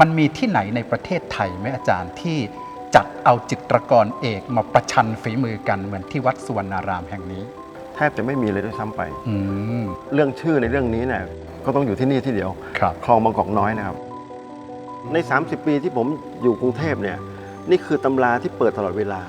มันมีที่ไหนในประเทศไทยไหมอาจารย์ที่จัดเอาจิตรกรเอกมาประชันฝีมือกันเหมือนที่วัดสุวรรณารามแห่งนี้ แทบจะไม่มีเลยด้วยซ้ำไป อืม เรื่องชื่อในเรื่องนี้เนี่ยก็ต้องอยู่ที่นี่ที่เดียวครับ คลองบางกอกน้อยนะครับ ใน 30 ปีที่ผมอยู่กรุงเทพเนี่ย นี่คือตำราที่เปิดตลอดเวลา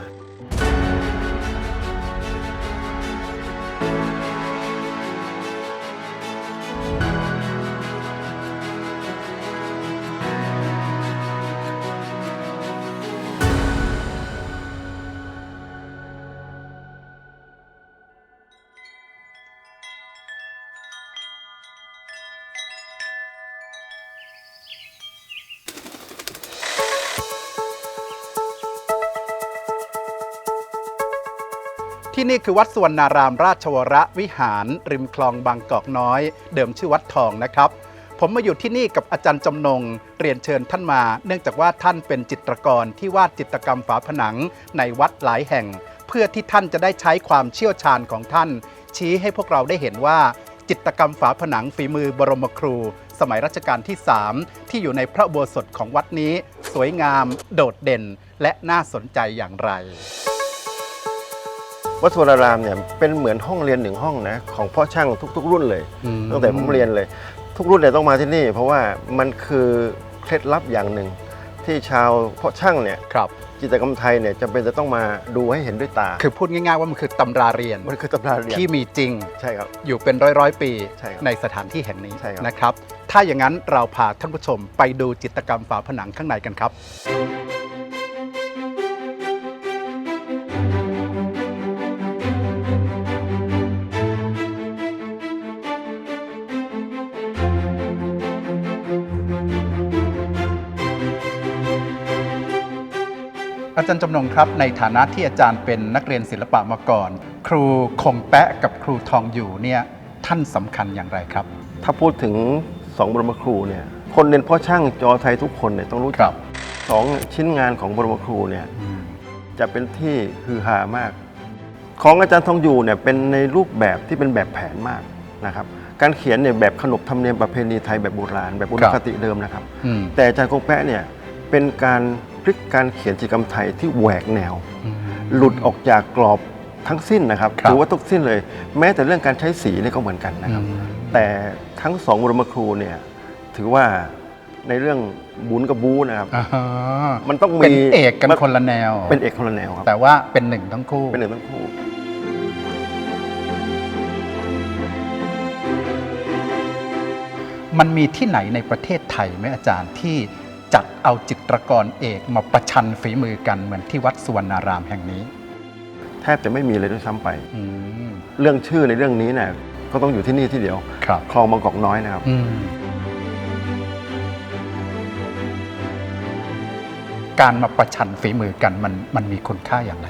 ที่นี่คือวัดสวรรณารามราชวรวิหาร ริมคลองบางกอกน้อย เดิมชื่อวัดทองนะครับ ผมมาอยู่ที่นี่กับอาจารย์จำนง เรียนเชิญท่านมา เนื่องจากว่าท่านเป็นจิตรกรที่วาดจิตรกรรมฝาผนังในวัดหลายแห่ง เพื่อที่ท่านจะได้ใช้ความเชี่ยวชาญของท่าน ชี้ให้พวกเราได้เห็นว่า จิตรกรรมฝาผนังฝีมือบรมครู สมัยรัชกาลที่ 3 ที่อยู่ในพระโบสถของวัดนี้ สวยงาม โดดเด่น และน่าสนใจอย่างไร วัดสวนารามเนี่ยเป็นเหมือนห้องเรียนหนึ่งห้องนะของพ่อช่างทุก ๆ รุ่นเลยอืมตั้งแต่ผมเรียนเลย ทุกรุ่นเนี่ยต้องมาที่นี่ เพราะว่ามันคือเคล็ดลับอย่างหนึ่ง ที่ชาวพ่อช่างเนี่ยครับจิตรกรรมไทยเนี่ยจำเป็นจะต้องมาดูให้เห็นด้วยตา คือพูดง่ายๆว่ามันคือตำราเรียนมันคือตำราเรียนที่มีจริงใช่ครับ อยู่เป็นร้อยร้อยๆปีใช่ครับในสถานที่แห่งนี้ใช่ครับ นะครับ ถ้าอย่างนั้นเราพาท่านผู้ชมไปดูจิตรกรรมฝาผนังข้างในกันครับ จารย์จำนงครับ ในฐานะที่อาจารย์เป็นนักเรียนศิลปะมาก่อน ครูคงแปะกับครูทองอยู่เนี่ยท่านสำคัญอย่างไรครับ ถ้าพูดถึงสองบรมครูเนี่ยคนเรียนพ่อช่างจอไทยทุกคนเนี่ยต้องรู้ครัจักบสองชิ้นงานของบรมครูเนี่ยจะเป็นที่ฮือฮามาก ของอาจารย์ทองอยู่เนี่ยเป็นในรูปแบบที่เป็นแบบแผนมากนะครับการเขียนเนี่ยแบบขนบธรรมเนียมประเพณีไทยแบบโบราณแบบอุดมคติเดิมนะครับอืมแต่อาจารย์คงแปะเนี่ยเป็นการ พลิกการเขียนจิตรกรรมไทยที่แหวกแนวอืมหลุดออกจากกรอบทั้งสิ้นนะครับครับ ถือว่าทุกสิ้นเลย แม้แต่เรื่องการใช้สีเนี่ยก็เหมือนกันนะครับอืมแต่ทั้งสองบรมครูเนี่ยถือว่าในเรื่องบุญกับบูนะครับ อ่าฮะมันต้องมีเป็นเอกกันคนละแนว เป็นเอกคนละแนวครับ แต่ว่าเป็นหนึ่งทั้งคู่ เป็นหนึ่งทั้งคู่ มันมีที่ไหนในประเทศไทยไหมอาจารย์ที่ จัดเอาจิตรกรเอกมาประชันฝีมือกันเหมือนที่วัดสุวรรณารามแห่งนี้ แทบจะไม่มีเลยด้วยซ้ำไป อืม เรื่องชื่อในเรื่องนี้เนี่ยก็ต้องอยู่ที่นี่ที่เดียวครับ คลองบางกอกน้อยนะครับ อืม การมาประชันฝีมือกันมันมันมีคุณค่าอย่างไร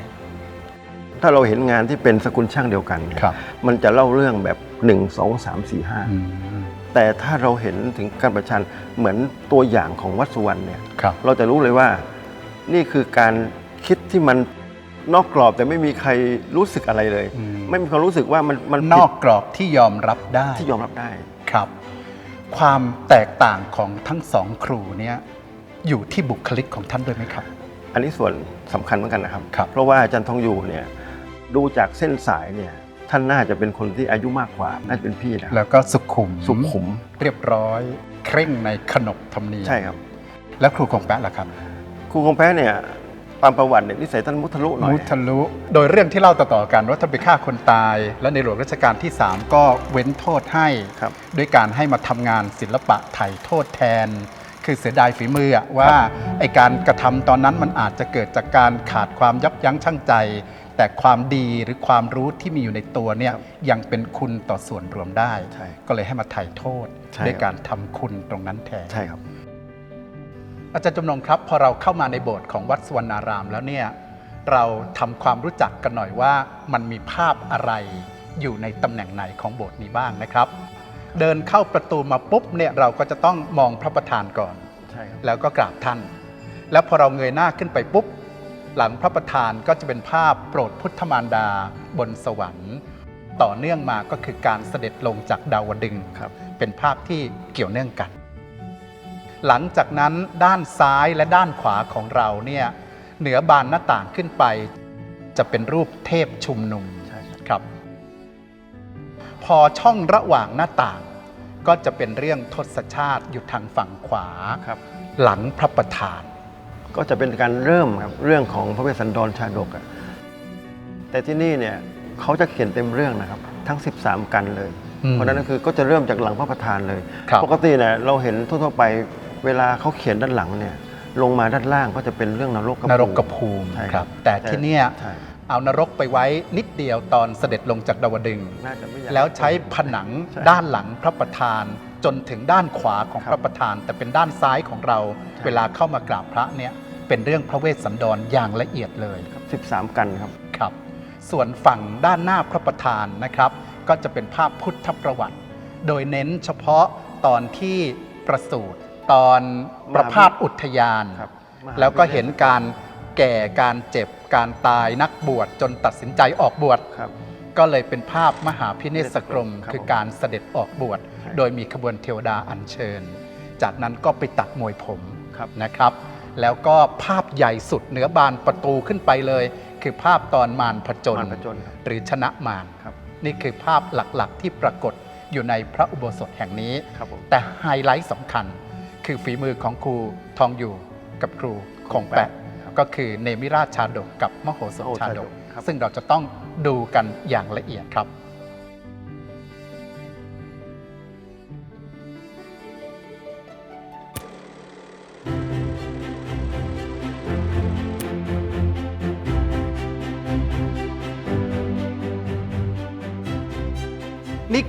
ถ้าเราเห็นงานที่เป็นสกุลช่างเดียวกันเนี่ยครับ มันจะเล่าเรื่องแบบ 1 2 3 4 5อืม แต่ถ้าเราเห็นถึงการประชันเหมือนตัวอย่างของวัดสุวรรณเนี่ยครับ เราจะรู้เลยว่านี่คือการคิดที่มันนอกกรอบแต่ไม่มีใครรู้สึกอะไรเลย อืม ไม่มีความรู้สึกว่ามันมันนผิอดกกรอบที่ยอมรับได้ ที่ยอมรับได้ ครับ ความแตกต่างของทั้งสองครูเนี่ยอยู่ที่บุคลิกของท่านด้วยไหมครับ อันนี้ส่วนสำคัญเหมือนกันนะครับ ครับ เพราะว่าอาจารย์ทองอยู่เนี่ยดูจากเส้นสายเนี่ย ท่านน่าจะเป็นคนที่อายุมากกว่า น่าจะเป็นพี่นะ แล้วก็สุขุมสุขุม เรียบร้อย เคร่งในขนบธรรมเนียมใช่ครับ แล้วครูคงแปะล่ะครับ ครูคงแพ้เนี่ยตามประวัติเนี่ยนิสัยท่านมุทะลุหน่อยมุทะลุ โดยเรื่องที่เล่าต่อๆกันว่าท่านไปฆ่าคนตาย และในหลวงรัชกาลที่ 3 ก็เว้นโทษให้ครับด้วยการให้มาทำงานศิลปะไถ่โทษแทน คือเสียดายฝีมืออะว่าไอการกระทำตอนนั้นมันอาจจะเกิดจากการขาดความยับยั้งชั่งใจ แต่ความดีหรือความรู้ที่มีอยู่ในตัวเนี่ยยังเป็นคุณต่อส่วนรวมได้ ใช่ก็เลยให้มาไถ่โทษใช่ด้วยครับการทำคุณตรงนั้นแทน ใช่ครับ อาจารย์จำนงครับพอเราเข้ามาในโบสถ์ของวัดสุวรรณารามแล้วเนี่ยเราทำความรู้จักกันหน่อยว่ามันมีภาพอะไรอยู่ในตำแหน่งไหนของโบสถ์นี้บ้างนะครับ เดินเข้าประตูมาปุ๊บเนี่ยเราก็จะต้องมองพระประธานก่อน ใช่ครับ แล้วก็กราบท่าน แล้วพอเราเงยหน้าขึ้นไปปุ๊บ หลังพระประธานก็จะเป็นภาพโปรดพุทธมารดาบนสวรรค์ ต่อเนื่องมาก็คือการเสด็จลงจากดาวดึงส์ครับเป็นภาพที่เกี่ยวเนื่องกัน หลังจากนั้นด้านซ้ายและด้านขวาของเราเนี่ยเหนือบานหน้าต่างขึ้นไป จะเป็นรูปเทพชุมนุมใช่ครับครับ พอช่องระหว่างหน้าต่างก็จะเป็นเรื่องทศชาติอยู่ทางฝั่งขวาครับหลังพระประธาน ก็จะเป็นการเริ่มครับเรื่องของพระเวสสันดรชาดกอะแต่ที่นี่เนี่ยเขาจะเขียนเต็มเรื่องนะครับ ทั้ง 13 กันเลยอืมเพราะฉะนั้นก็คือก็จะเริ่มจากหลังพระประธานเลยครับปกติเนี่ยเราเห็นทั่วๆไปเวลาเขาเขียนด้านหลังเนี่ยลงมาด้านล่างก็จะเป็นเรื่องนรกกับนรกกระภูมิใช่ครับ แต่ที่เนี่ยใช่เอานรกไปไว้นิดเดียวตอนเสด็จลงจากดาวดึงส์น่าจะไม่อยากแล้วใช้ผนังใช่ด้านหลังพระประธาน จนถึงด้านขวาของครับพระประธาน แต่เป็นด้านซ้ายของเราใช่เวลาเข้ามากราบพระเนี่ยเป็นเรื่องพระเวสสันดรอย่างละเอียดเลย13 กันครับครับ ส่วนฝั่งด้านหน้าพระประธานนะครับ ก็จะเป็นภาพพุทธประวัติ โดยเน้นเฉพาะตอนที่ประสูติตอนประพาสอุทยานครับมหาแล้วก็เห็นการแก่การเจ็บการตายนักบวชจนตัดสินใจออกบวชครับก็เลยเป็นภาพมหาพิเนศกรมครับคือการเสด็จออกบวชใช่ โดยมีขบวนเทวดาอัญเชิญ จากนั้นก็ไปตัดมวยผมครับนะครับ แล้วก็ภาพใหญ่สุดเหนือบานประตูขึ้นไปเลย คือภาพตอนมารผจญมารผจญครับหรือชนะมารครับนี่คือภาพหลักๆ ที่ปรากฏอยู่ในพระอุโบสถแห่งนี้ ครับผม แต่ไฮไลท์สำคัญ คือฝีมือของครูทองอยู่กับครูคงแปะ ครับก็คือเนมิราชชาดกกับมโหสถมโหสถชาชาดดกกครับ ซึ่งเราจะต้องดูกันอย่างละเอียดครับ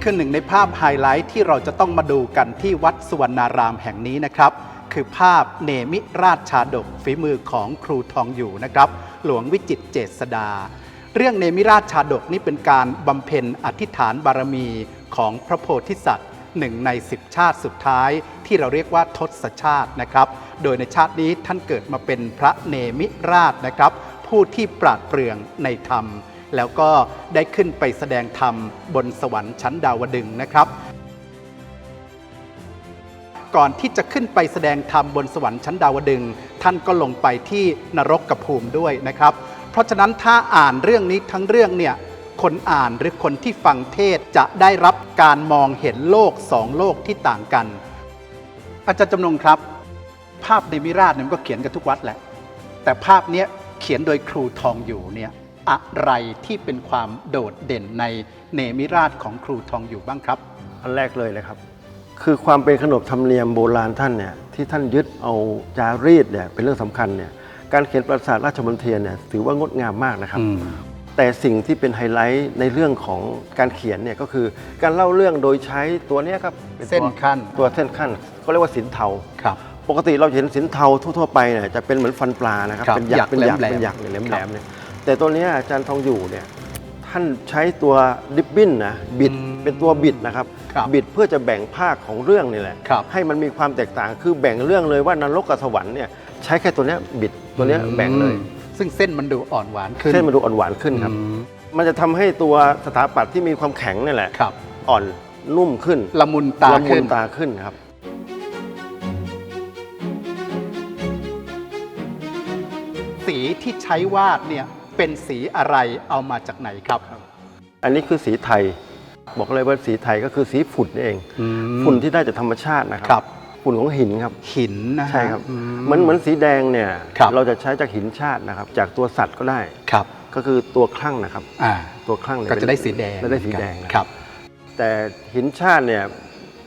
คือหนึ่งในภาพไฮไลท์ที่เราจะต้องมาดูกันที่วัดสุวรรณารามแห่งนี้นะครับ คือภาพเนมิราชชาดกฝีมือของครูทองอยู่นะครับ หลวงวิจิตรเจษดา เรื่องเนมิราชชาดกนี่เป็นการบำเพ็ญอธิษฐานบารมีของพระโพธิสัตว์หนึ่งในสิบชาติสุดท้าย ที่เราเรียกว่าทศชาตินะครับ โดยในชาตินี้ท่านเกิดมาเป็นพระเนมิราชนะครับ ผู้ที่ปราดเปรื่องในธรรม แล้วก็ได้ขึ้นไปแสดงธรรมบนสวรรค์ชั้นดาวดึงนะครับ ก่อนที่จะขึ้นไปแสดงธรรมบนสวรรค์ชั้นดาวดึง ท่านก็ลงไปที่นรกกภูมิด้วยนะครับ เพราะฉะนั้นถ้าอ่านเรื่องนี้ทั้งเรื่องเนี่ยคนอ่านหรือคนที่ฟังเทศจะได้รับการมองเห็นโลกสองโลกที่ต่างกัน อาจารย์จำนงครับ ภาพเนมิราชเนี่ยก็เขียนกันทุกวัดแหละ แต่ภาพเนี้ยเขียนโดยครูทองอยู่เนี่ย อะไรที่เป็นความโดดเด่นในเนมิราชของครูทองอยู่บ้างครับ อันแรกเลยนะครับ คือความเป็นขนบธรรมเนียมโบราณท่านเนี่ยที่ท่านยึดเอาจารีตเนี่ยเป็นเรื่องสำคัญเนี่ยการเขียนปราสาทราชมนเทียนเนี่ยถือว่างดงามมากนะครับ แต่สิ่งที่เป็นไฮไลท์ในเรื่องของการเขียนเนี่ยก็คือการเล่าเรื่องโดยใช้ตัวเนี้ยครับป็เส้นตัวขั้นตัวเส้นขั้นเขาเรียกว่าสินเทาครับปกติเราเห็นสินเทาทั่วๆไปเนี่ยจะเป็นเหมือนฟันปลานะครับครับเป็นหยักเป็นหยักหยักเป็นหยักแหลมๆเนี่ยค แหลรับมๆเนี่ยแต่ตัวเนี้ยอาจารย์ทองอยู่เนี่ยท่านใช้ตัวริบบิ้นนะบิดอืมเป็นตัวบิดนะครับครับบิดเพื่อจะแบ่งภาคของเรื่องนี่แหละ ครับให้มันมีความแตกต่างคือแบ่งเรื่องเลยว่านรกกับสวรรค์เนี่ยใช้แค่ตัวเนี้ยบิดตัวเนี้ยแบ่งเลยอืมซึ่งเส้นมันดูอ่อนหวานขึ้นเส้นมันดูอ่อนหวานขึ้นครับ อืมมันจะทำให้ตัวสถาปัตย์ที่มีความแข็งนี่แหละ ครับอ่อนนุ่มขึ้นละมุนตาละมุขึ้นนตาขึ้นครับ สีที่ใช้วาดเนี่ย เป็นสีอะไรเอามาจากไหนครับ อันนี้คือสีไทย บอกเลยว่าสีไทยก็คือสีฝุ่นนี่เอง อืมฝุ่นที่ได้จากธรรมชาตินะคครัรับ ฝุ่นของหินครับ หินนะฮะ ใช่ครับอืเหมือนเหมือนสีแดงเนี่ยครับ เราจะใช้จากหินชาตินะครับ จากตัวสัตว์ก็ได้ ครับก็คือตัวคลั่งนะครับ อ่าตัวคลั่งเนี่ยก็จะได้สีแดงจะได้สีแดงนะครับ แต่หินชาติเนี่ย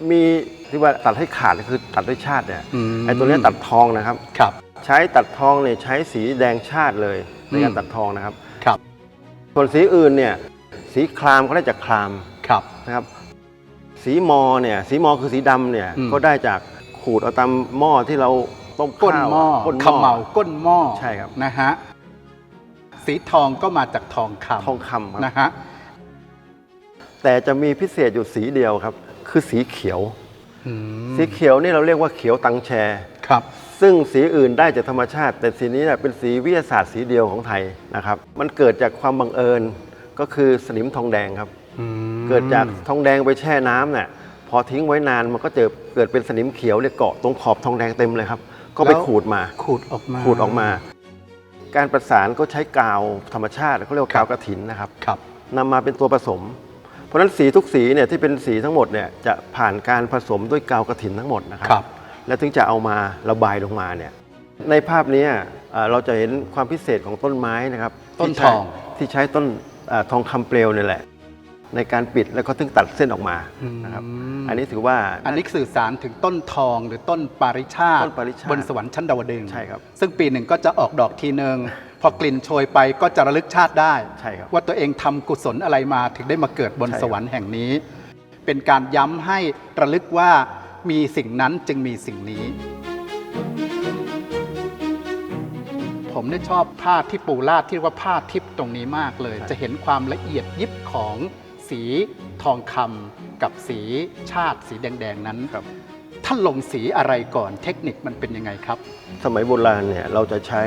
มีที่ว่าตัดให้ขาดก็คือตัดด้วยชาติเนี่ยอืม ไอ้ตัวเนี้ยตัดทองนะครับ ครับ ใช้ตัดทองเนี่ยใช้สีแดงชาติเลย ในการอืมตัดทองนะครับครับ ส่วนสีอื่นเนี่ยสีครามเขาได้จากครามครับนะครับ สีมอเนี่ยสีมอคือสีดำเนี่ยอืมก็ได้จากขูดเอาตามหม้อที่เราต้มก้นข้าวหม้อก้นเขมเหลาก้นหม้อใช่ครับนะฮะสีทองก็มาจากทองคทองคำครับำนะฮะแต่จะมีพิเศษอยู่สีเดียวครับ คือสีเขียวอืมสีเขียวนี่เราเรียกว่าเขียวตังแชครับ ซึ่งสีอื่นได้จากธรรมชาติ แต่สีนี้เนี่ยเป็นสีวิทยาศาสตร์สีเดียวของไทยนะครับ มันเกิดจากความบังเอิญก็คือสนิมทองแดงครับอืมเกิดจากทองแดงไปแช่น้ำเนี่ยพออทิ้งไว้นานมันก็เจอเกิดเป็นสนิมเขียวเนี่ยเกาะตรงขอบทองแดงเต็มเลยครับ ก็ไปแล้วขูดมาขูดออกมาขูดออกมา การประสานก็ใช้กาวธรรมชาติเขาเรียกว่าครักาบวกระถินนะครับครับนำมาเป็นตัวผสม เพราะฉะนั้นสีทุกสีเนี่ยที่เป็นสีทั้งหมดเนี่ยจะผ่านการผสมด้วยกาวกระถินทั้งหมดนะครัครับ แล้วถึงจะเอามาระบายลงมาเนี่ยในภาพนี้อ่าเราจะเห็นความพิเศษของต้นไม้นะครับ ต้นที่ใช้ทองที่ใช้ต้นอาทองคำเปลวเนี่ยแหละ ในการปิดแล้วก็ถึงตัดเส้นออกมานะครับอืมอันนี้ถือว่าอันนี้สื่อสารถึงต้นทองหรือต้นปาริชาติต้นปาริชาติบนสวรรค์ชั้นดาวดึงส์ใช่ครับซึ่งปีหนึ่งก็จะออกดอกทีหนึ่งพอกลิ่นโชยไปก็จะระลึกชาติได้ใช่ครับว่าตัวเองทำกุศลอะไรมาถึงได้มาเกิดบนใช่ครับสวรรค์แห่งนี้ เป็นการย้ำให้ระลึกว่า มีสิ่งนั้นจึงมีสิ่งนี้ ผมได้ชอบผ้าที่ปูลาดที่เรียกว่าผ้าทิพย์ตรงนี้มากเลย จะเห็นความละเอียดยิบของสีทองคำกับสีชาติสีแดง ๆ นั้นครับท่านลงสีอะไรก่อนเทคนิคมันเป็นยังไงครับ สมัยโบราณเนี่ยเราจะใช้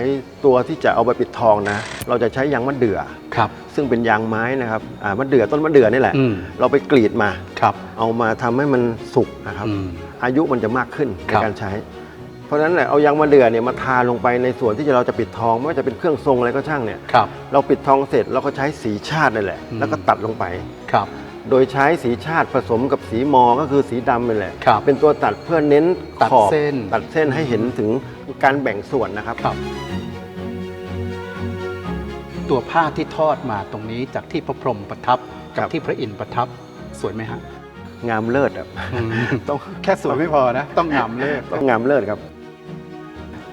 ตัวที่จะเอาไปปิดทองนะ เราจะใช้ยางมะเดื่อครับ ซึ่งเป็นยางไม้นะครับอ่ามะเดื่อต้นมะเดื่อนี่แหละ อืม เราไปกรีดมา ครับ เอามาทำให้มันสุก นะครับอืมอายุมันจะมากขึ้นในครับการใช้ เพราะฉะนั้นเนี่ยเอายางมะเดื่อเนี่ยมาทาลงไปในส่วนที่เราจะปิดทองไม่ว่าจะเป็นเครื่องทรงอะไรก็ช่างเนี่ยครับเราปิดทองเสร็จเราก็ใช้สีชาตินั่นแหละอืมแล้วก็ตัดลงไปครับโดยใช้สีชาติผสมกับสีมอ ก็คือสีดำนี่แหละครับเป็นตัวตัดเพื่อเน้นตัดขอบเส้นตัดเส้นให้เห็นถึงการแบ่งส่วนนะครับครับตัวผ้าที่ทอดมาตรงนี้จากที่พระพรหมประทับครักับบที่พระอินทร์ประทับสวยไหมฮะ งามเลิศอะต้องแค่สวยไม่พอนะ ต้องงามเลิศต้องงามเลิศครับ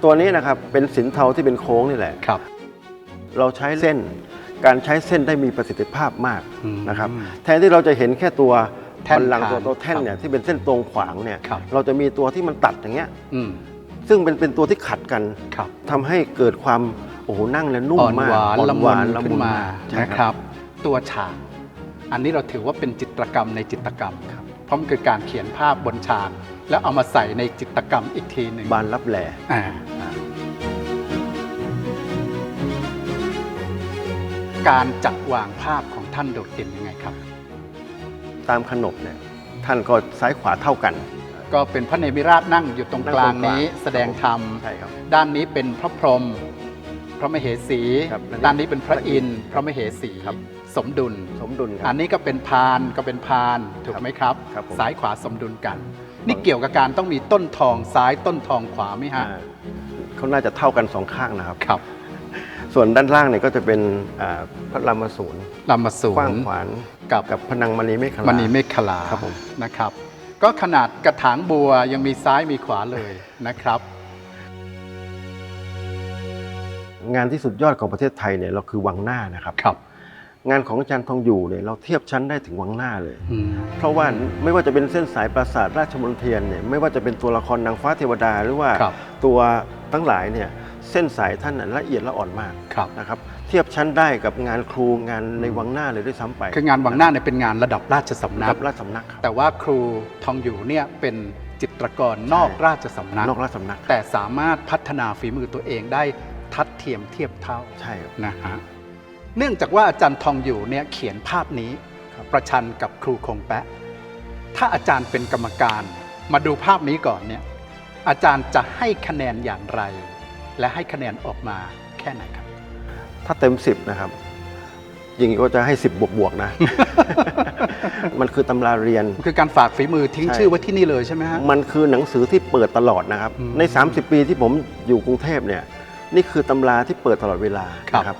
ตัวนี้นะครับเป็นสินเทาที่เป็นโค้งนี่แหละครับ เราใช้เส้นการใช้เส้นได้มีประสิทธิภาพมากอืมนะครับ แทนที่เราจะเห็นแค่ตัวแท่นบัลลังก์คานตัวตัวแท่นเนี่ยที่เป็นเส้นตรงขวางเนี่ยครับเราจะมีตัวที่มันตัดอย่างเงี้ยอืมซึ่งเป็นเป็นตัวที่ขัดกันครับทำให้เกิดความโอ้โหนั่งแล้วนุ่มอ่อนมากหวานอ่อละหมุวานนละขึ้มุนนมาใช่นะครับ ตัวฉาก อันนี้เราถือว่าเป็นจิตรกรรมในจิตรกรรมครับเพราะมันคือการเขียนภาพบนฉากแล้วเอามาใส่ในจิตรกรรมอีกทีหนึ่งบานรับแหลอ่าการจัดวางภาพของท่านโดดเด่นยังไงครับ ตามขนบเนี่ยท่านก็ซ้ายขวาเท่ากัน ก็เป็นพระเนมิราชนั่งอยู่ตรงกลางนี้นั่งตรงกลางแสดงธรรมใช่ครับ ด้านนี้เป็นพระพรหมพระมเหสี ครับด้านนี้เป็นพระอินทร์พระมเหสีครับ สมดุล สมดุลคอัรันบนี้ก็เป็นพานก็เป็นพานถูกไหมครับ ครับผมซ้ายขวาสมดุลกัน นี่เกี่ยวกับการต้องมีต้นทองซ้ายต้นทองขวาไหมฮะอ่าเขาน่าจะเท่ากันสองข้างนะครับ ครับส่วนด้านล่างเนี่ยก็จะเป็นอ่าพระรามสูรลำมาสูกว้างนขวานกับ กับพนังมณีเมฆลามณีเมฆขลาครับผม นะครับ ก็ขนาดกระถางบัวยังมีซ้ายมีขวาเลยนะครับ งานที่สุดยอดของประเทศไทยเนี่ยเราคือวังหน้านะครับ ครับ งานของอาจารย์ทองอยู่เนี่ยเราเทียบชั้นได้ถึงวังหน้าเลยอืมเพราะว่าไม่ว่าจะเป็นเส้นสายปราสาทราชมนเทียนเนี่ยไม่ว่าจะเป็นตัวละครนางฟ้าเทวดาหรือว่าครับตัวทั้งหลายเนี่ยเส้นสายท่านน่ะละเอียดละอ่อนมากครับนะครับเทียบชั้นได้กับงานครูงานในวังหน้าเลยด้วยซ้ำไปคืองานวังหน้าเนี่ยเป็นงานระดับราชสำนักักบราชสำนักครับแต่ว่าครูทองอยู่เนี่ยเป็นจิตรกรนอกใช่ราชสำนักนอกราชสำนัก แต่สามารถพัฒนาฝีมือตัวเองได้ทัดเทียมเทียบเท่าใช่ครับนะฮะ เนื่องจากว่าอาจารย์ทองอยู่เนี่ยเขียนภาพนี้ครับประชันกับครูคงแปะ ถ้าอาจารย์เป็นกรรมการมาดูภาพนี้ก่อนเนี่ยอาจารย์จะให้คะแนนอย่างไร และให้คะแนนออกมาแค่ไหนครับ ถ้าเต็ม 10 นะครับยิงก็จะให้ 10 บวกบวกๆนะ มันคือตำราเรียนคือการฝากฝีมือทิ้งใช่ชื่อไว้ที่นี่เลยใช่ไหมฮะมันคือหนังสือที่เปิดตลอดนะครับอืมใน 30 ปีที่ผมอยู่กรุงเทพเนี่ยนี่คือตำราที่เปิดตลอดเวลาครับนะครับ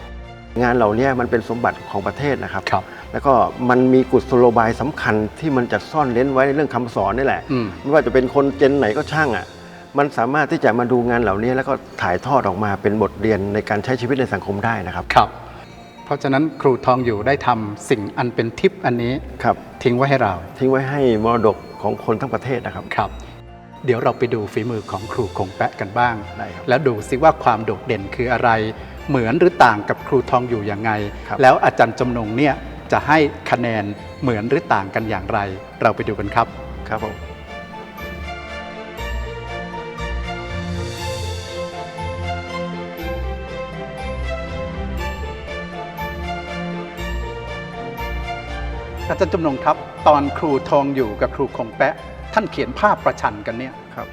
งานเหล่านี้มันเป็นสมบัติของประเทศนะครับครับแล้วก็มันมีกุศโลบายสำคัญที่มันจะซ่อนเล้นไว้ในเรื่องคำสอนนี่แหละอืมไม่ว่าจะเป็นคนเจนไหนก็ช่างอะ มันสามารถที่จะมาดูงานเหล่านี้ แล้วก็ถ่ายทอดออกมาเป็นบทเรียนในการใช้ชีวิตในสังคมได้นะครับครับ เพราะฉะนั้นครูทองอยู่ได้ทำสิ่งอันเป็นทิพย์อันนี้ครับทิ้งไว้ให้เรา ทิ้งไว้ให้มรดกของคนทั้งประเทศนะครับครับเดี๋ยวเราไปดูฝีมือของครูคงแปะกันบ้างได้ครับแล้วดูซิว่าความโดดเด่นคืออะไร เหมือนหรือต่างกับครูทองอยู่อย่างไงครับแล้วอาจารย์จำนงเนี่ยจะให้คะแนนเหมือนหรือต่างกันอย่างไร เราไปดูกันครับครับผมออาจารย์จำนงครับ ตอนครูทองอยู่กับครูคงแปะ ท่านเขียนภาพประชันกันเนี่ยครับ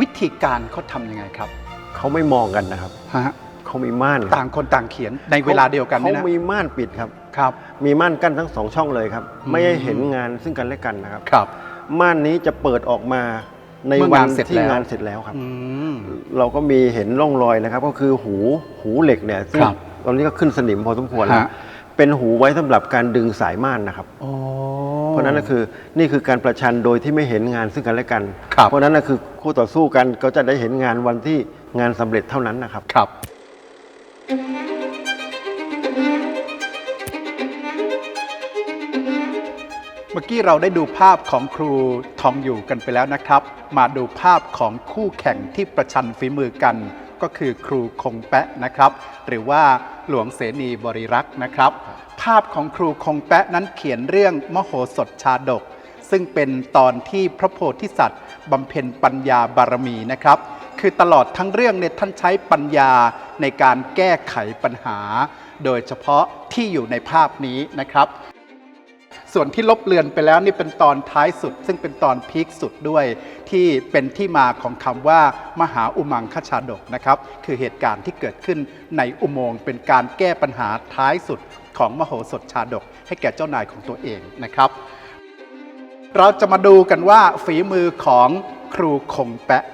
วิธีการเขาทำยังไงครับ เขาไม่มองกันนะครับฮะ เขามีม่านครับต่างคนต่างเขียนในเวลาเดียวกันเขาเนี่ยนะมีม่านปิดครับครับ มีม่านกั้นทั้งสองช่องเลยครับอืมไม่ให้เห็นงานซึ่งกันและกันนะครับครับ ม่านนี้จะเปิดออกมาในเมื่อวันงานเสร็จที่แล้วงานเสร็จแล้วครับอืมเราก็มีเห็นร่องรอยนะครับ ก็คือหูหูเหล็กเนี่ยซึ่งครับตอนนี้ก็ขึ้นสนิมพอสมควรแล้วฮะเป็นหูไว้สำหรับการดึงสายม่านนะครับโอ้เพราะฉะนั้นก็คือนี่คือการประชันโดยที่ไม่เห็นงานซึ่งกันและกันครับเพราะฉะนั้นก็คือคู่ต่อสู้กันก็จะได้เห็นงานวันที่งานสำเร็จเท่านั้นนะครับครับ เมื่อกี้เราได้ดูภาพของครูทองอยู่กันไปแล้วนะครับ มาดูภาพของคู่แข่งที่ประชันฝีมือกัน ก็คือครูคงแปะนะครับ หรือว่าหลวงเสนีบริรักษ์นะครับ ภาพของครูคงแปะนั้นเขียนเรื่องมโหสถชาดก ซึ่งเป็นตอนที่พระโพธิสัตว์บำเพ็ญปัญญาบารมีนะครับ คือตลอดทั้งเรื่องเนี่ยท่านใช้ปัญญาในการแก้ไขปัญหา โดยเฉพาะที่อยู่ในภาพนี้นะครับ ส่วนที่ลบเลือนไปแล้วนี่เป็นตอนท้ายสุด ซึ่งเป็นตอนพีคสุดด้วย ที่เป็นที่มาของคำว่ามหาอุมังคชาดกนะครับ คือเหตุการณ์ที่เกิดขึ้นในอุโมงค์เป็นการแก้ปัญหาท้ายสุดของมโหสถชาดก ให้แก่เจ้านายของตัวเองนะครับ เราจะมาดูกันว่าฝีมือของครูคงแปะ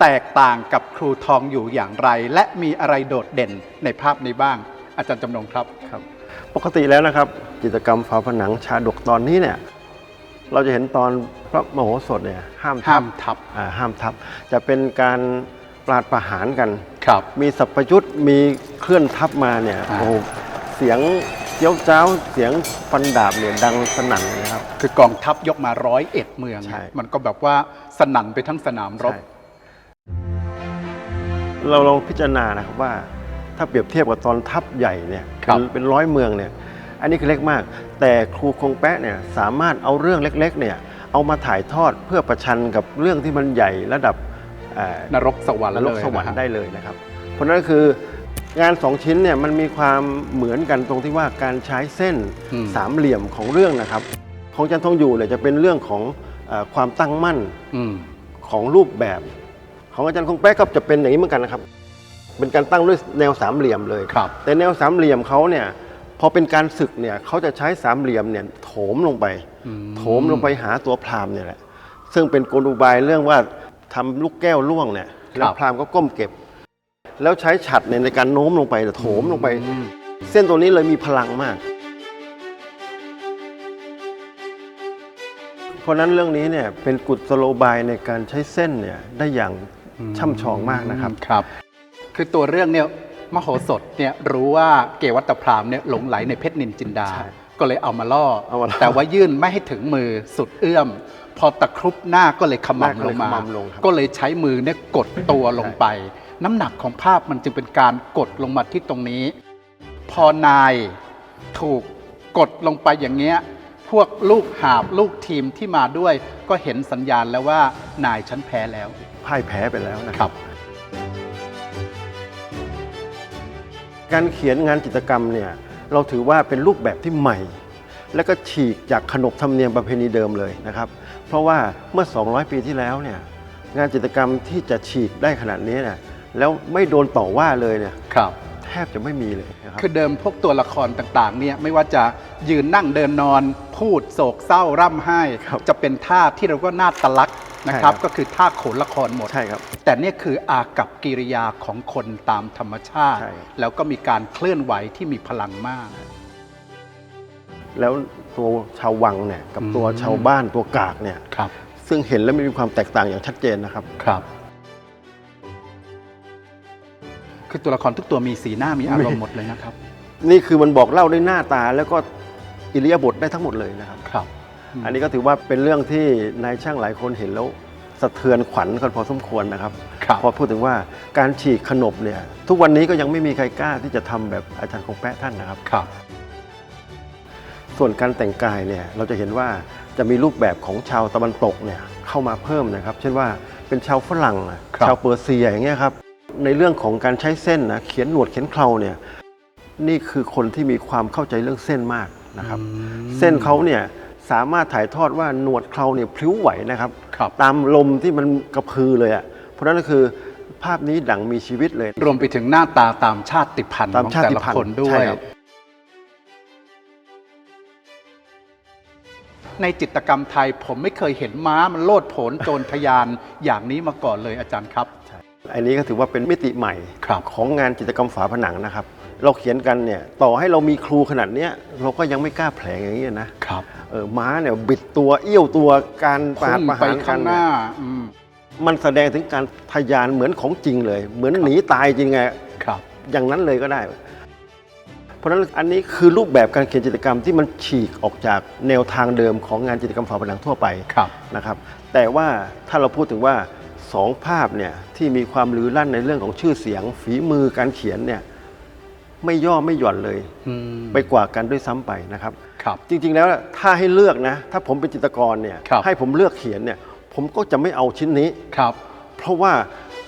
แตกต่างกับครูทองอยู่อย่างไร และมีอะไรโดดเด่นในภาพนี้บ้าง อาจารย์จำนงครับครับ ปกติแล้วนะครับ จิตรกรรมฝาผนังชาดกตอนนี้เนี่ยเราจะเห็นตอนพระมโหสถเนี่ยห้ามทัห้าบมทับอ่าห้ามทับ จะเป็นการปราดประหารกันครับ มีสัพพยุทธ์มีเคลื่อนทับมาเนี่ยอ่าโอ้โหเสียงเจียวจ้าวเสียงฟันดาบเนี่ยดังสนั่นเลยนะครับ คือกองทัพยกมาร้อยเอ็ดเมืองใช่มันก็แบบว่าสนั่นไปทั้งสนามรบใช่ เราลองพิจารณานะครับว่า ถ้าเปรียบเทียบกับตอนทัพใหญ่เนี่ยครับ เป็นเป็นร้อยเมืองเนี่ย อันนี้คือเล็กมาก แต่ครูคงแปะเนี่ยสามารถเอาเรื่องเล็กๆเนี่ยเอามาถ่ายทอดเพื่อประชันกับเรื่องที่มันใหญ่ระดับเอ่อ นรกสวรรค์นเลรกยสวรรนะค์ฮะได้เลยนะครับ เพราะฉะนั้นคืองานสองชิ้นเนี่ยมันมีความเหมือนกันตรงที่ว่าการใช้เส้นอืมสามเหลี่ยมของเรื่องนะครับ ของจันทองอยู่เนี่ยจะเป็นเรื่องของเออความตั้งมั่นอืม ของรูปแบบ ของอาจารย์คงแป๊กก็จะเป็นอย่างนี้เหมือนกันนะครับ เป็นการตั้งด้วยแนวสามเหลี่ยมเลย ครับ แต่แนวสามเหลี่ยมเขาเนี่ยพอเป็นการศึกเนี่ยเขาจะใช้สามเหลี่ยมเนี่ยโถมลงไป อืม โถมลงไปหาตัวพราหมณ์เนี่ยแหละซึ่งเป็นกลอุบายเรื่องว่าทำลูกแก้วล่วงเนี่ยแล้วพราหมณ์ก็ก้มเก็บ แล้วใช้ฉัดเนี่ยในการโน้มลงไปโถมลงไปอืมเส้นตัวนี้เลยมีพลังมาก เพราะฉะนั้นเรื่องนี้เนี่ยเป็นกุศโลบายในการใช้เส้นเนี่ยได้อย่าง ช่ำชองมากนะครับครับ คือตัวเรื่องเนี่ยมโหสถเนี่ยรู้ว่าเกวัตพราหมณ์เนี่ยหลงไหลในเพชรนินจินดาใช่ก็เลยเอามาล่อเอามาล่อ แต่ว่ายื่นไม่ให้ถึงมือสุดเอื้อม พอตะครุบหน้าก็เลยขหน้าก็มำลเลยงมาขมำลงครับก็เลยใช้มือเนี่ยกดตัวลงไป น้ำหนักของภาพมันจึงเป็นการกดลงมาที่ตรงนี้ พอนายถูกกดลงไปอย่างเงี้ยพวกลูกหาบลูกทีมที่มาด้วย ก็เห็นสัญญาณแล้วว่านายฉันแพ้แล้ว พ่ายแพ้ไปแล้วนะคครัรับบการเขียนงานจิตรกรรมเนี่ยเราถือว่าเป็นรูปแบบที่ใหม่ และก็ฉีกจากขนบธรรมเนียมประเพณีเดิมเลยนะครับ เพราะว่าเมื่อ 200 ปีที่แล้วเนี่ยงานจิตรกรรมที่จะฉีกได้ขนาดนี้เนี่ยแล้วไม่โดนต่อว่าเลยเนี่ยครับแทบจะไม่มีเลยนะครับคือเดิมพวกตัวละครต่างๆเนี่ยไม่ว่าจะยืนนั่งเดินนอน พูดโศกเศร้าร่ำไห้ครับจะเป็นท่าที่เราก็น่าตะลัก นะครับใช่ครับ ก็คือท่าโขนละครหมด ใช่ครับ แต่เนี่ยคืออากับกิริยาของคนตามธรรมชาติใช่แล้วก็มีการเคลื่อนไหวที่มีพลังมาก แล้วตัวชาววังเนี่ยกับตัวอืมชาวบ้านตัวกากเนี่ยครับ ซึ่งเห็นแล้วมันมีความแตกต่างอย่างชัดเจนนะครับครับคือตัวละครทุกตัวมีสีหน้ามีอารมณ์หมดเลยนะครับ นี่คือมันบอกเล่าด้วยหน้าตาแล้วก็อิริยาบถได้ทั้งหมดเลยนะครับครับ อันนี้ก็ถือว่าเป็นเรื่องที่นายช่างหลายคนเห็นแล้วสะเทือนขวัญกันพอสมควรนะครับ ครับพอพูดถึงว่าการฉีกขนบเนี่ย ทุกวันนี้ก็ยังไม่มีใครกล้าที่จะทำแบบอาจารย์คงแปะท่านนะครับ ครับ ส่วนการแต่งกายเนี่ยเราจะเห็นว่าจะมีรูปแบบของชาวตะวันตกเนี่ยเข้ามาเพิ่มนะครับ เช่นว่าเป็นชาวฝรั่งอะครับ ชาวเปอร์เซียอย่างเงี้ยครับในเรื่องของการใช้เส้นนะเขียนหนวดเขียนเคราเนี่ยนี่คือคนที่มีความเข้าใจเรื่องเส้นมากนะครับอืมเส้นเขาเนี่ย สามารถถ่ายทอดว่าหนวดเคราเนี่ยพลิ้วไหวนะครับครับ ตามลมที่มันกระพือเลยอะ่ะเพราะฉะนั้นก็คือภาพนี้ดั่งมีชีวิตเลย รวมไปถึงหน้าตาตามชาติพันธุ์ตามของชาติแต่ละพันธุ์คนด้วใช่ย ครับ ในจิตรกรรมไทยผมไม่เคยเห็นม้ามันโลดโผนโจรทยานอย่างนี้มาก่อนเลยอาจารย์ครับ อันนี้ก็ถือว่าเป็นมิติใหม่ครับ ของงานจิตรกรรมฝาผนังนะครับ เราเขียนกันเนี่ยต่อให้เรามีครูขนาดเนี้ยเราก็ยังไม่กล้าแผลงอย่างนี้นะครับเออม้าเนี่ยบิดตัวเอี้ยวตัวการปาพุ่ดงประไปหารกัข้านงหเนี่ยน้าอืมมันแสดงถึงการทะยานเหมือนของจริงเลย เหมือนหนีตายจริงไงครับ อย่างนั้นเลยก็ได้ เพราะฉะนั้นอันนี้คือรูปแบบการเขียนจิตรกรรมที่มันฉีกออกจากแนวทางเดิมของงานจิตรกรรมฝาผนังทั่วไปครับนะครับ แต่ว่าถ้าเราพูดถึงว่าสองภาพเนี่ยที่มีความลือลั่นในเรื่องของชื่อเสียงฝีมือการเขียนเนี่ย ไม่ย่อไม่หย่อนเลย อืม ไปกว่ากันด้วยซ้ำไปนะครับ ครับ จริงๆแล้วถ้าให้เลือกนะ ถ้าผมเป็นจิตรกรเนี่ยครับ ให้ผมเลือกเขียนเนี่ย ผมก็จะไม่เอาชิ้นนี้ ครับ เพราะว่า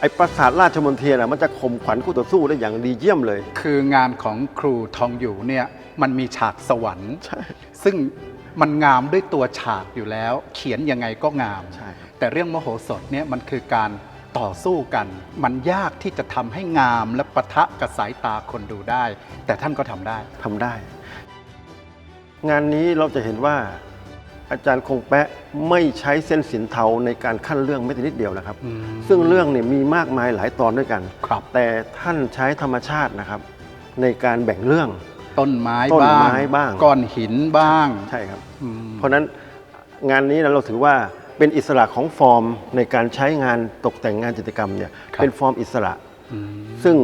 ไอ้ปราสาทราชมนเทียนนะมันจะข่มขวัญคู่ต่อสู้ได้อย่างดีเยี่ยมเลย คืองานของครูทองอยู่เนี่ยมันมีฉากสวรรค์ ใช่ ซึ่งมันงามด้วยตัวฉากอยู่แล้ว เขียนยังไงก็งาม ใช่ครับแต่เรื่องมโหสถเนี่ยมันคือการ ต่อสู้กัน มันยากที่จะทำให้งามและปะทะกับสายตาคนดูได้ แต่ท่านก็ทำได้ ทำได้ งานนี้เราจะเห็นว่า อาจารย์คงแปะไม่ใช้เส้นสินเทาในการขั้นเรื่องไม่แต่นิดเดียวนะครับ อืม ซึ่งเรื่องเนี่ยมีมากมายหลายตอนด้วยกัน ครับ แต่ท่านใช้ธรรมชาตินะครับ ในการแบ่งเรื่อง ต้นไม้ต้นบ้างไม้บ้าง ก้อนหินบ้างใช่ครับ อืมเพราะฉะนั้นงานนี้เราถือว่า เป็นอิสระของฟอร์มในการใช้งานตกแต่งงานจิตรกรรมเนี่ยเป็นฟอร์มอิสระอืมซึ่ง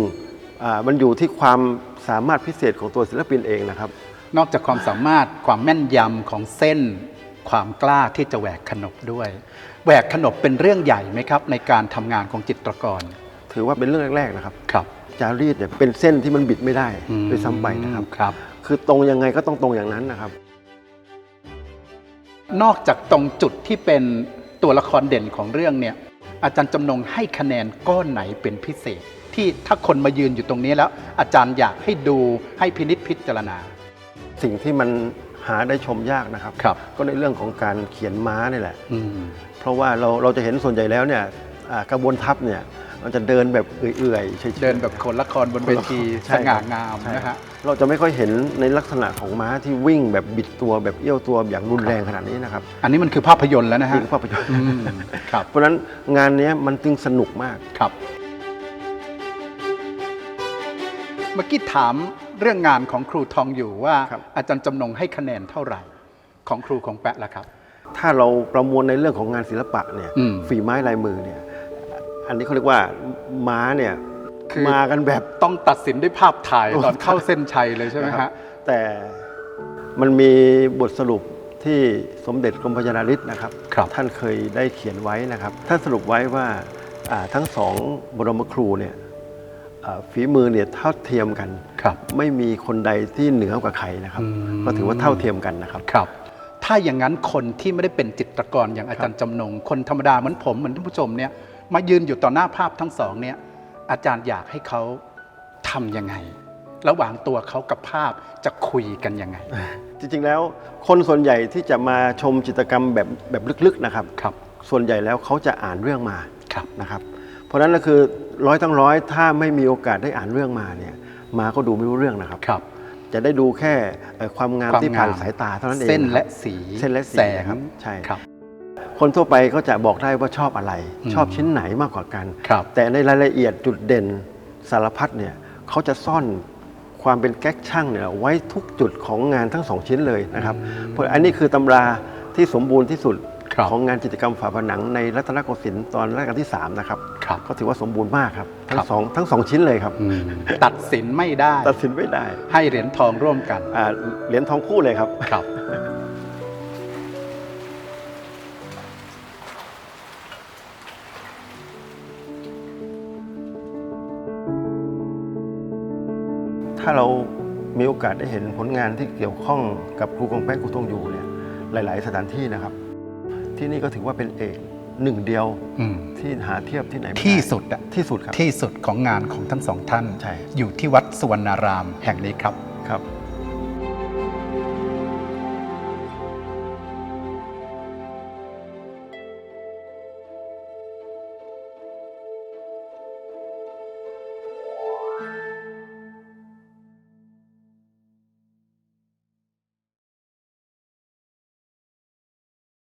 อ่ามันอยู่ที่ความสามารถพิเศษของตัวศิลปินเองนะครับ นอกจากความสามารถความแม่นยำของเส้นความกล้าที่จะแหวกขนบด้วย แหวกขนบเป็นเรื่องใหญ่ไหมครับ ในการทำงานของจิตรกร ถือว่าเป็นเรื่องแรก ๆนะครับครับจารีตเนี่ยเป็นเส้นที่มันบิดไม่ได้ด้วยซ้ำไปนะครับครับ คือตรงยังไงก็ต้องตรงอย่างนั้นนะครับ นอกจากตรงจุดที่เป็นตัวละครเด่นของเรื่องเนี่ยอาจารย์จำนงให้คะแนนก้อนไหนเป็นพิเศษ ที่ถ้าคนมายืนอยู่ตรงนี้แล้ว อาจารย์อยากให้ดูให้พินิษพิจารณา สิ่งที่มันหาได้ชมยากนะครับครับ ก็ในเรื่องของการเขียนม้านี่แหละ อืม เพราะว่าเราเราจะเห็นส่วนใหญ่แล้วเนี่ยอ่ากระบวนทัพเนี่ยมันจะเดินแบบเอื่อยๆเฉยๆ เดินแบบคนละครบนเวทีใช่สครับง่างามใช่ นะฮะ เราจะไม่ค่อยเห็นในลักษณะของม้าที่วิ่งแบบบิดตัวแบบเอี้ยวตัวอย่างรุนแรงขนาดนี้นะครับอันนี้มันคือภาพยนตร์แล้วนะฮะ นี่คือภาพยนตร์อืมครับ เพราะฉะนั้นงานเนี้ยมันจึงสนุกมาก ครับ เมื่อกี้ถามเรื่องงานของครูทองอยู่ว่า ครับ อาจารย์จำนงให้คะแนนเท่าไหร่ ของครูของแปะละครับ ถ้าเราประมวลในเรื่องของงานศิลปะเนี่ยอืม ฝีไม้ลายมือเนี่ยอันนี้เขาเรียกว่าม้าเนี่ย คือมากันแบบต้องตัดสินด้วยภาพถ่ายตอนเข้าเส้นชัยเลยใช่ไหมนะครัฮะบแต่มันมีบทสรุปที่สมเด็จกรมพระยานาริศนะครับครับท่านเคยได้เขียนไว้นะครับ ท่านสรุปไว้ว่าอ่าทั้งสองบรมครูเนี่ยอ่าฝีมือเนี่ยเท่าเทียมกันครับ ไม่มีคนใดที่เหนือกว่าใครนะครับอืมก็ถือว่าเท่าเทียมกันนะครับครับ ถ้าอย่างนั้นคนที่ไม่ได้เป็นจิตรกรอย่างอาจารย์จำนง คนธรรมดาเหมือนผมเหมือนท่านผู้ชมเนี่ยมายืนอยู่ต่อหน้าภาพทั้งสองเนี่ย อาจารย์อยากให้เขาทำยังไง ระหว่างตัวเขากับภาพจะคุยกันยังไง จริงๆแล้วคนส่วนใหญ่ที่จะมาชมจิตรกรรมแบบแบบลึกๆนะครับ ครับ ส่วนใหญ่แล้วเขาจะอ่านเรื่องมาครับ นะครับ เพราะฉะนั้นก็คือร้อยทั้งร้อยถ้าไม่มีโอกาสได้อ่านเรื่องมาเนี่ยมาก็ดูไม่รู้เรื่องนะครับ ครับ จะได้ดูแค่เอ่อความงามความที่ผ่านงาม สายตาเท่านั้นเองเส้นนะครับและสีเส้นและสีแสงนะครับใช่ ครับ คนทั่วไปก็จะบอกได้ว่าชอบอะไรอืมชอบชิ้นไหนมากกว่ากันครับแต่ในรายละเอียดจุดเด่นสารพัดเนี่ยเขาจะซ่อนความเป็นแก๊กช่างเนี่ยไว้ทุกจุดของงานทั้งสองชิ้นเลยนะครับ เพราะอันนี้คือตำราที่สมบูรณ์ที่สุดครับของงานจิตรกรรมฝาผนังในรัตนโกสินทร์ตอนรัชกาลที่3นะครับครับก็ถือว่าสมบูรณ์มากครับทั้ครังบสองทั้งสองชิ้นเลยครับอืมตัดสินไม่ได้ ตัดสินไม่ได้ ให้เหรียญทองร่วมกันอ่าเหรียญทองคู่เลยครับครับ ถ้าเรามีโอกาสได้เห็นผลงานที่เกี่ยวข้องกับครูกองแป้งครูทองอยู่เนี่ยหลาย ๆ สถานที่นะครับ ที่นี่ก็ถือว่าเป็นเอกหนึ่งเดียวอืม ที่หาเทียบที่ไหนไม่ไที่สุดอะที่สุดครับ ที่สุดของงานของทั้งสองท่าน ใช่ อยู่ที่วัดสุวรรณารามแห่งนี้ครับ ครับ